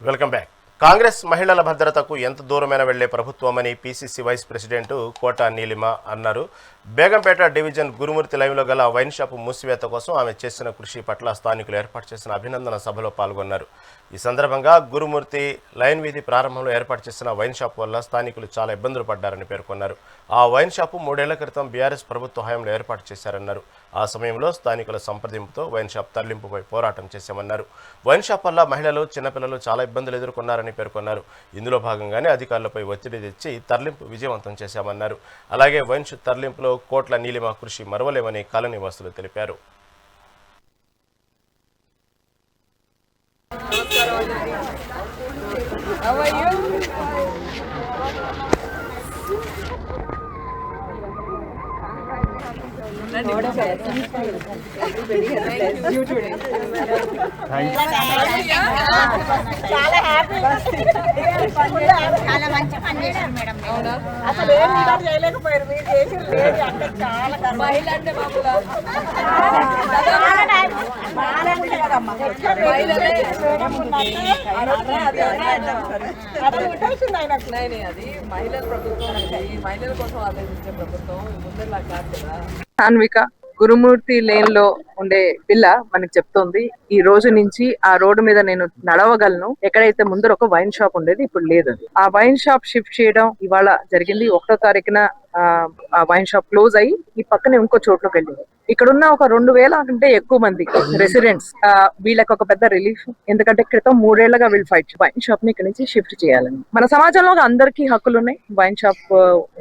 Welcome back. Congress మహిళల భద్రతకు ఎంత దూరమైన వెళ్ళే ప్రభుత్వమని PCC vice president Kota Neelima అన్నారు. బేగంపేట డివిజన్ గురుమూర్తి లైవ్లో గల వైన్ షాప్ మూసివేత కోసం ఆమె చేసిన కృషి పట్ల స్థానికులు ఏర్పాటు చేసిన అభినందన సభలో పాల్గొన్నారు. ఈ సందర్భంగా గురుమూర్తి లైన్ వీధి ప్రారంభంలో ఏర్పాటు చేసిన వైన్ షాప్ వల్ల స్థానికులు చాలా ఇబ్బందులు పడ్డారని పేర్కొన్నారు. ఆ వైన్ షాపు మూడేళ్ళ క్రితం బీఆర్ఎస్ ప్రభుత్వ హయాంలో ఏర్పాటు చేశారన్నారు. ఆ సమయంలో స్థానికుల సంప్రదింపుతో వైన్ షాప్ తరలింపుపై పోరాటం చేశామన్నారు. వైన్ షాప్ వల్ల మహిళలు చిన్నపిల్లలు చాలా ఇబ్బందులు ఎదుర్కొన్నారని పేర్కొన్నారు. ఇందులో భాగంగానే అధికారులపై ఒత్తిడి తెచ్చి తరలింపు విజయవంతం చేశామన్నారు. అలాగే వంశ్ తరలింపులో కోట్ల నీలిమ కృషి మరవలేమని కాలనీవాసులు తెలిపారు. How are you? చాలా హ్యాపీ. చాలా మంచి పని చేశారు మేడం. అసలు ఏం చేయలేకపోయారు. మీరు చేసిన లేదు చాలా. మహిళ అంటే సాన్విక గురుమూర్తి లేన్లో ఉండే పిల్ల మనకి చెప్తోంది ఈ రోజు నుంచి ఆ రోడ్డు మీద నేను నడవగలను. ఎక్కడైతే ముందర ఒక వైన్ షాప్ ఉండేది ఇప్పుడు లేదు ఆ వైన్ షాప్ షిఫ్ట్ చేయడం ఇవాళ జరిగింది. ఒకటో తారీఖున ఆ, వైన్ షాప్ క్లోజ్ అయ్యి ఈ పక్కనే ఇంకో చోట్లోకి వెళ్ళింది. ఇక్కడ ఉన్న ఒక రెండు వేల కంటే ఎక్కువ మంది రెసిడెంట్స్ వీళ్ళకి ఒక పెద్ద రిలీఫ్. ఎందుకంటే క్రితం మూడేళ్ళుగా వీళ్ళు ఫైట్ వైన్ షాప్ని ఇక్కడ నుంచి షిఫ్ట్ చేయాలని. మన సమాజంలో అందరికీ హక్కులు ఉన్నాయి. వైన్ షాప్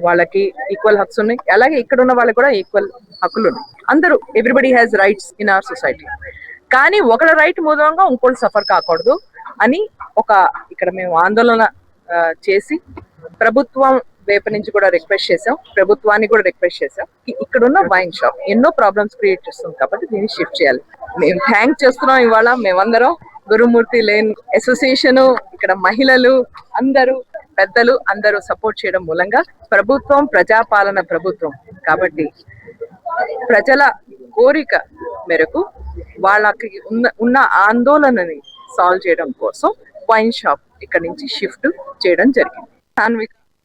వాళ్ళకి ఈక్వల్ హక్స్ ఉన్నాయి. అలాగే ఇక్కడ ఉన్న వాళ్ళకి కూడా ఈక్వల్ హక్కులు ఉన్నాయి. అందరూ everybody has rights in our society కానీ ఒకళ్ళ రైట్ మూలంగా ఇంకోళ్ళు సఫర్ కాకూడదు అని ఒక ఇక్కడ మేము ఆందోళన చేసి ప్రభుత్వం వైపు నుంచి కూడా రిక్వెస్ట్ చేసాం ప్రభుత్వాన్ని కూడా రిక్వెస్ట్ చేసాం ఇక్కడ ఉన్న వైన్ షాప్ ఎన్నో ప్రాబ్లమ్స్ క్రియేట్ చేస్తుంది కాబట్టి దీన్ని షిఫ్ట్ చేయాలి. మేము థ్యాంక్ చేస్తున్నాం ఇవాళ. మేమందరం గురుమూర్తి లేన్ అసోసియేషన్ ఇక్కడ మహిళలు అందరూ పెద్దలు అందరూ సపోర్ట్ చేయడం మూలంగా ప్రభుత్వం ప్రజాపాలన ప్రభుత్వం. కాబట్టి ప్రజల కోరిక మేరకు వాళ్ళకి ఉన్న ఉన్న ఆందోళనని సాల్వ్ చేయడం కోసం వైన్ షాప్ ఇక్కడ నుంచి షిఫ్ట్ చేయడం జరిగింది. సాన్విక్